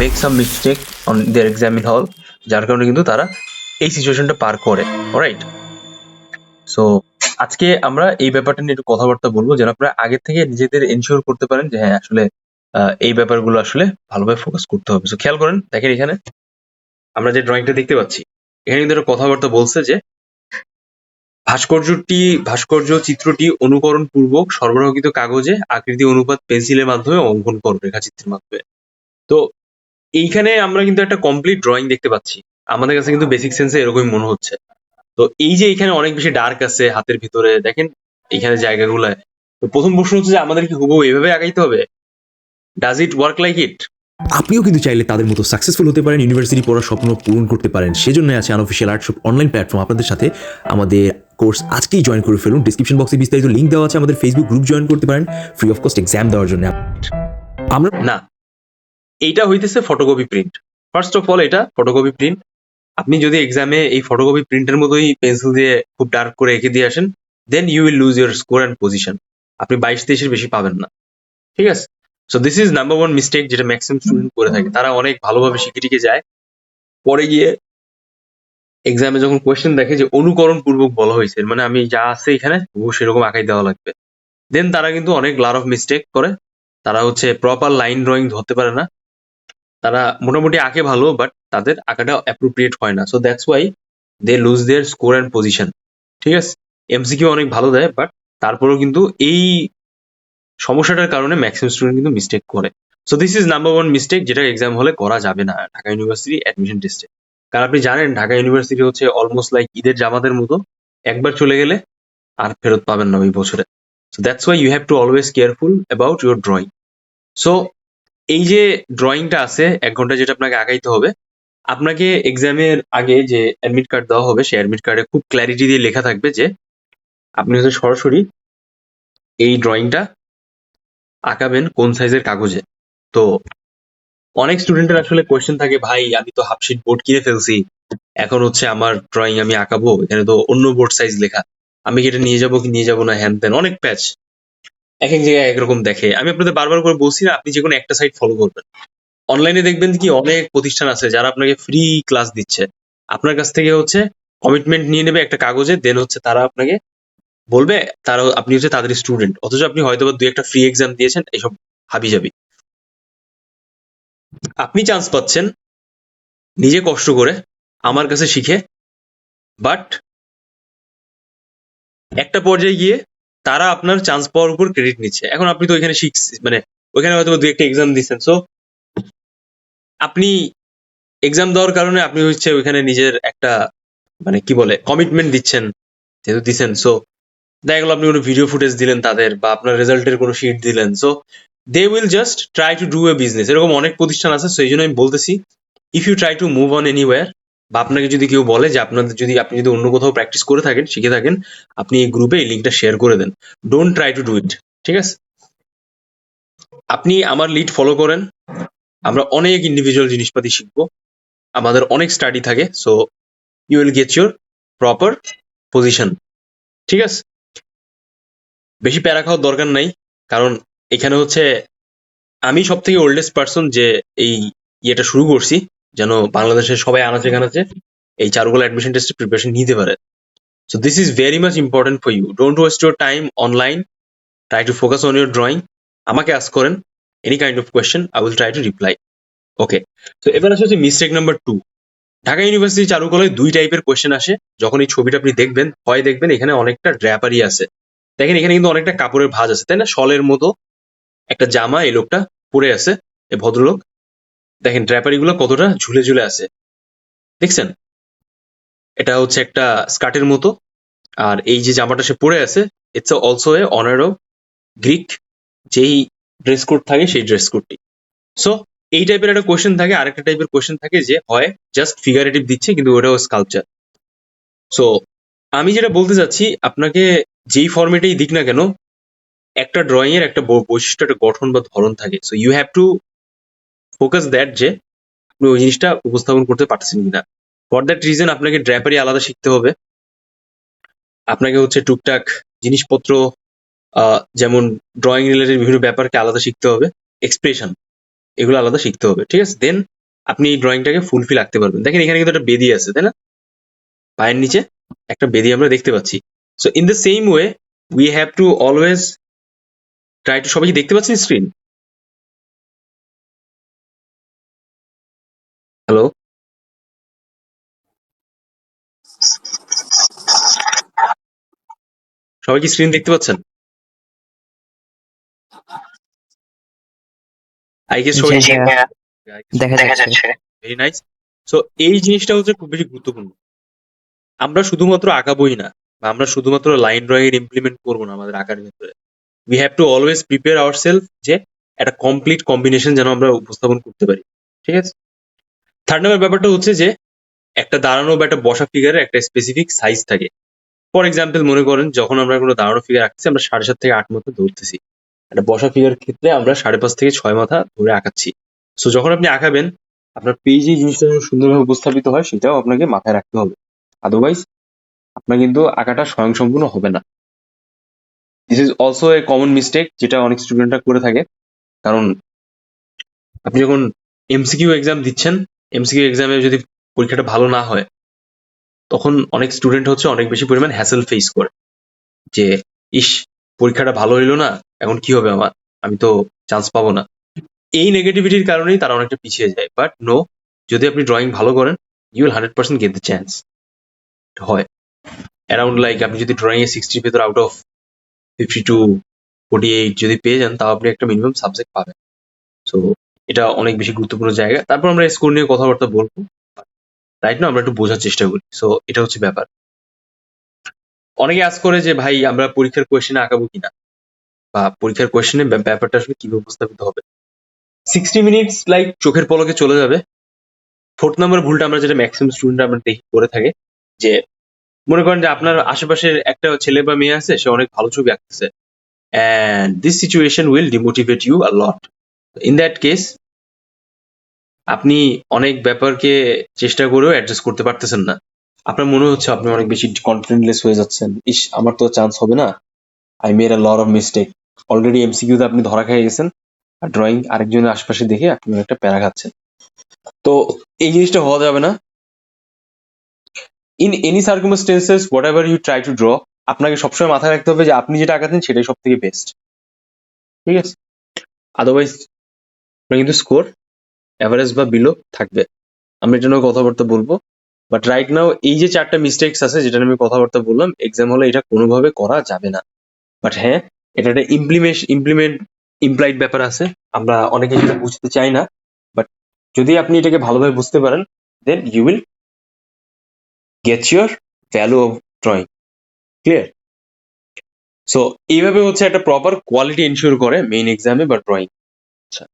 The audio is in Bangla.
Make some mistake on their exam in hall যার কারণে কিন্তু তারা এই সিচুয়েশনটা পার করে রাইট সো আজকে আমরা এই ব্যাপারটা নিয়ে একটু কথাবার্তা বলব, যেন আপনারা আগে থেকে নিজেদের এনশিওর করতে পারেন যে হ্যাঁ আসলে এই ব্যাপারগুলো আসলে ভালোভাবে ফোকাস করতে হবে। সো খেয়াল করেন, দেখেন এখানে, আমরা যে ড্রয়িংটা দেখতে পাচ্ছি, এখানে কিন্তু কথাবার্তা বলছে যে, ভাস্কর্যটি, ভাস্কর্য চিত্রটি অনুকরণ পূর্বক সরবরাহকৃত কাগজে আকৃতি, অনুপাত, পেন্সিলের মাধ্যমে অঙ্কন করো, রেখাচিত্রের মাধ্যমে। তো এইখানে আমরা কিন্তু একটা কমপ্লিট ড্রয়িং দেখতে পাচ্ছি। আমাদের কাছে কিন্তু বেসিক সেন্সে এরকমই মনে হচ্ছে। তো এই যে এখানে অনেক বেশি ডার্ক আছে হাতের ভিতরে দেখেন এইখানে জায়গাগুলো। তো প্রথম প্রশ্ন হচ্ছে যে আমাদের কি হুবহু এভাবে আগাইতে হবে? Does it work like it আপনিও কিন্তু চাইলে তাদের মতো সাকসেসফুল হতে পারেন ইউনিভার্সিটি পড়ার স্বপ্ন পূরণ করতে পারেন। সেজন্য আছে আনঅফিসিয়াল আর্টশপ অনলাইন প্ল্যাটফর্ম আপনাদের সাথে আমাদের কোর্স আজকেই জয়েন করে ফেলুন। ডিসক্রিপশন বক্সে বিস্তারিত লিঙ্ক দেওয়া আছে আমাদের ফেসবুক গ্রুপ জয়েন করতে পারেন। ফ্রি অফ কস্ট এক্সাম দেওয়ার জন্য। আমরা না। এইটা হইতেছে photocopy print first of all এটা ফটোকপি প্রিন্ট আপনি যদি এক্সামে এই ফটোকপি প্রিন্টের মতোই পেন্সিল দিয়ে খুব ডার্ক করে এঁকে দিয়ে আসেন then you will lose your score and position আপনি বাইশ তেইশের বেশি পাবেন না। ঠিক আছে? So this is number one mistake যেটা ম্যাক্সিমাম স্টুডেন্ট করে থাকে। তারা অনেক ভালোভাবে শিখে টিকে যায়। পরে গিয়ে এক্সামে যখন কোয়েশ্চেন দেখে যে অনুকরণ পূর্বক বলা হয়েছে মানে আমি যা আছে এখানে, ও সেরকম আঁকাই দেওয়া লাগবে। দেন তারা কিন্তু অনেক লার অফ মিস্টেক করে। তারা হচ্ছে প্রপার লাইন ড্রয়িং ধরতে পারে না। তারা মোটামুটি আঁকে ভালো বাট তাদের আঁকাটা অ্যাপ্রোপ্রিয়েট হয় না। So that's why they lose their score and position ঠিক আছে? এমসিকিউ অনেক ভালো দেয় বাট তারপরেও কিন্তু এই সমস্যাটার কারণে ম্যাক্সিমাম স্টুডেন্ট কিন্তু মিস্টেক করে। So this is number one mistake যেটা এক্সাম হলে করা যাবে না ঢাকা ইউনিভার্সিটি অ্যাডমিশন টেস্টে কারণ আপনি জানেন, ঢাকা ইউনিভার্সিটি হচ্ছে অলমোস্ট লাইক ঈদের জামাতের মতো। একবার চলে গেলে আর ফেরত পাবেন না ওই বছরে। So that's why you have to always careful about your drawing so এই যে ড্রয়িংটা আছে, এক ঘণ্টা যেটা আপনাকে আগাইতে হবে, আপনাকে এক্সামের আগে যে অ্যাডমিট কার্ড দেওয়া হবে, সেই অ্যাডমিট কার্ডে খুব ক্ল্যারিটি দিয়ে লেখা থাকবে যে আপনি হচ্ছে সরাসরি এই ড্রয়িংটা আঁকাবেন কোন সাইজের কাগজে। তো অনেক স্টুডেন্টের আসলে কোয়েশ্চেন থাকে, ভাই, আমি তো হাফশিট বোর্ড কিনে ফেলছি, এখন হচ্ছে আমার ড্রয়িং আমি আঁকাবো, এখানে তো অন্য বোর্ড সাইজ লেখা, আমি কি এটা নিয়ে যাব কি নিয়ে যাব না হ্যান ত্যান অনেক প্যাচ এক এক জায়গায় একরকম দেখে। আমি আপনাদের বারবার করে বলছি না, আপনি যে কোনো একটা সাইট ফলো করবেন। অনলাইনে দেখবেন কি অনেক প্রতিষ্ঠান আছে যারা আপনাকে ফ্রি ক্লাস দিচ্ছে। আপনার কাছ থেকে হচ্ছে কমিটমেন্ট নিয়ে নেবে একটা কাগজে দেন হচ্ছে তারা আপনাকে বলবে, তারা আপনি হচ্ছে তাদের স্টুডেন্ট অথচ আপনি হয়তো দুই একটা ফ্রি এক্সাম দিয়েছেন, এসব হাবি যাবি আপনি চান্স পাচ্ছেন নিজে কষ্ট করে আমার কাছে শিখে বাট একটা পর্যায়ে গিয়ে তারা আপনার চান্স পাওয়ার উপর ক্রেডিট নিচ্ছে। এখন আপনি তো ওইখানে শিখছেন মানে ওইখানে হয়তো দুই একটা এক্সাম দিচ্ছেন। সো আপনি এক্সাম দেওয়ার কারণে আপনি হচ্ছে ওইখানে নিজের একটা মানে কি বলে কমিটমেন্ট দিচ্ছেন, যেহেতু দিচ্ছেন। সো দেখা গেলো আপনি কোনো ভিডিও ফুটেজ দিলেন তাদের বা আপনার রেজাল্টের কোনো শিট দিলেন। So they will just try to do a business এরকম অনেক প্রতিষ্ঠান আছে, সেই জন্য আমি বলতেছি if you try to move on anywhere বা আপনাকে যদি কেউ বলে যে আপনাদের যদি, আপনি যদি অন্য কোথাও প্র্যাকটিস করে থাকেন, শিখে থাকেন, আপনি এই গ্রুপে এই লিঙ্কটা শেয়ার করে দেন। Don't try to do it ঠিক আছে? আপনি আমার লিড ফলো করেন, আমরা অনেক ইন্ডিভিজুয়াল জিনিসপাতি শিখব, আমাদের অনেক স্টাডি থাকে so you will get your proper position ঠিক আছে? বেশি প্যারা খাওয়ার দরকার নাই, কারণ এখানে হচ্ছে আমি সব থেকে ওল্ডেস্ট পার্সন যে এই ইয়েটা শুরু করছি যেন বাংলাদেশের সবাই আনাচে কানাচে এই চারুকলা অ্যাডমিশন টেস্টের প্রিপারেশন নিতে পারে। So this is very much important for you don't waste your time online try to focus on your drawing আমাকে আস করেন any kind of question I will try to reply okay তো এবার আসে হচ্ছে mistake number two Dhaka university চারুকলায় দুই টাইপের কোয়েশ্চেন আসে। যখন এই ছবিটা আপনি দেখবেন হয় দেখবেন, এখানে অনেকটা ড্র্যাপারি আছে। দেখেন, এখানে কিন্তু অনেকটা কাপড়ের ভাঁজ আছে, তাই না? শলের মতো একটা জামা এই লোকটা পরে আছে, এ ভদ্রলোক। দেখেন ড্র্যাপারি গুলো কতটা ঝুলে ঝুলে আছে। দেখছেন? এটা হচ্ছে একটা স্কার্টের মতো। আর এই যে জামাটা সে পরে আছে it's also a honour of Greek যেই ড্রেস কোড থাকে সেই ড্রেস কোডটি সো এই টাইপের একটা কোয়েশ্চেন থাকে, আরেকটা টাইপের কোয়েশ্চেন থাকে যে হয় জাস্ট ফিগারেটিভ দিচ্ছে, কিন্তু ওটাও স্কাল্পচার সো আমি যেটা বলতে চাচ্ছি, আপনাকে যেই ফরম্যাটেই দিক না কেন, একটা ড্রয়িং এর একটা বৈশিষ্ট্য, একটা গঠন বা ধরন থাকে। So you have to focus that যে আপনি ওই জিনিসটা উপস্থাপন করতে পারছেন কিনা। ফর দ্যাট রিজন আপনাকে ড্র্যাপারি আলাদা শিখতে হবে। আপনাকে হচ্ছে টুকটাক জিনিসপত্র যেমন ড্রয়িং রিলেটেড বিভিন্ন ব্যাপারকে আলাদা শিখতে হবে এক্সপ্রেশন এগুলো আলাদা শিখতে হবে, ঠিক আছে? দেন আপনি এই ড্রয়িংটাকে ফুলফিল আঁকতে পারবেন। দেখেন এখানে কিন্তু একটা বেদি আছে, তাই না? পায়ের নিচে একটা বেদি আমরা দেখতে পাচ্ছি। So in the same way we have to always try to সবাই দেখতে পাচ্ছেন স্ক্রিন সবাই কি স্ক্রিন দেখতে পাচ্ছেন? আই গেস সবাই দেখা যাচ্ছে। ভেরি নাইস সো এই জিনিসটা হচ্ছে খুব বেশি গুরুত্বপূর্ণ। আমরা শুধুমাত্র আঁকাবোই না বা আমরা শুধুমাত্র লাইন ড্রয়িং এর ইমপ্লিমেন্ট করব না আমাদের আঁকার ভিতরে। We have to always prepare ourself যে একটা কমপ্লিট কম্বিনেশন যেন আমরা উপস্থাপন করতে পারি। ঠিক আছে? থার্ড নাম্বার ব্যাপারটা হচ্ছে যে একটা দাঁড়ানো বা একটা বসা ফিগারের একটা স্পেসিফিক সাইজ থাকে। ফর এক্সাম্পল মনে করেন, যখন আমরা কোনো দাঁড়ানো ফিগার আঁকছি আমরা সাড়ে সাত থেকে আট মাথা ধরতেছি একটা বসা ফিগার ক্ষেত্রে আমরা সাড়ে পাঁচ থেকে ছয় মাথা ধরে আঁকাচ্ছি। সো যখন আপনি আঁকাবেন, আপনার পেজে জিনিসটা যেন সুন্দরভাবে উপস্থাপিত হয়, সেটাও আপনাকে মাথায় রাখতে হবে। আদারওয়াইজ আপনার কিন্তু আঁকাটা স্বয়ংসম্পূর্ণ হবে না। This is also a common mistake যেটা অনেক স্টুডেন্টরা করে থাকে। কারণ, আপনি যখন এমসিকিউ এক্সাম দিচ্ছেন এমসিকিউ এক্সামে যদি পরীক্ষাটা ভালো না হয় তখন অনেক স্টুডেন্ট হচ্ছে অনেক বেশি পরিমাণ হ্যাসেল ফেস করে। যে, ইস, পরীক্ষাটা ভালো হইল না, এখন কি হবে আমার? আমি তো চান্স পাবো না। এই নেগেটিভিটির কারণেই তারা অনেকটা পিছিয়ে যায়। বাট নো যদি আপনি ড্রয়িং ভালো করেন you will hundred percent get the chance হয়। অ্যারাউন্ড লাইক আপনি যদি ড্রয়িং এ সিক্সটির ভেতর out of fifty to forty eight যদি পেয়ে যান, তাও আপনি একটা মিনিমাম সাবজেক্ট পাবেন। সো এটা অনেক বেশি গুরুত্বপূর্ণ জায়গা। তারপর আমরা স্কোর নিয়ে কথাবার্তা বলব। রাইট না আমরা একটু বোঝার চেষ্টা করি। সো এটা হচ্ছে ব্যাপার। অনেকে আজ করে যে, ভাই, আমরা পরীক্ষার কোয়েশ্চেনে আঁকাবো কিনা? বা পরীক্ষার কোয়েশ্চেনে ব্যাপারটা আসলে কীভাবে উপস্থাপিত হবে? সিক্সটি মিনিটস লাইক চোখের পলকে চলে যাবে। ফোর্থ নাম্বার ভুলটা আমরা যেটা ম্যাক্সিমাম স্টুডেন্ট আমরা দেখি, করে থাকে যে, মনে করেন যে আপনার আশেপাশের একটা ছেলে বা মেয়ে আছে, সে অনেক ভালো ছবি আঁকতেছে। And this situation will demotivate you a lot in that case আপনি অনেক ব্যাপারকে চেষ্টা করেও অ্যাডজাস্ট করতে পারতেছেন না। আপনার মনে হচ্ছে আপনি অনেক বেশি কনফিডেন্টলেস হয়ে যাচ্ছেন। ইস, আমার তো চান্স হবে না। I made a lot of mistake already এমসিকিউতে আপনি ধরা খেয়ে গেছেন। আর ড্রয়িং আরেকজনের আশপাশে দেখে আপনি একটা প্যারা খাচ্ছেন। তো এই জিনিসটা হওয়া যাবে না। In any circumstances whatever you try to draw আপনাকে সবসময় মাথায় রাখতে হবে যে আপনি যেটা আঁকাতেন সেটাই সব থেকে বেস্ট ঠিক আছে? আদারওয়াইজ কিন্তু স্কোর অ্যাভারেজ বা বিলো থাকবে। আমি এটা নিয়ে কথাবার্তা বলব। বাট রাইট নাও এই যে চারটা মিস্টেক্স আছে, যেটা আমি কথাবার্তা বললাম এক্সাম হলে এটা কোনোভাবে করা যাবে না। বাট হ্যাঁ এটা একটা ইমপ্লিমেন্ট ইমপ্লিমেন্ট ইমপ্লাইড ব্যাপার আছে। আমরা অনেকে যেটা বুঝতে চাই না। বাট যদি আপনি এটাকে ভালোভাবে বুঝতে পারেন then you will get your value of drawing clear so এইভাবে হচ্ছে একটা প্রপার কোয়ালিটি এনশিওর করে মেইন এক্সামে বা ড্রয়িং আচ্ছা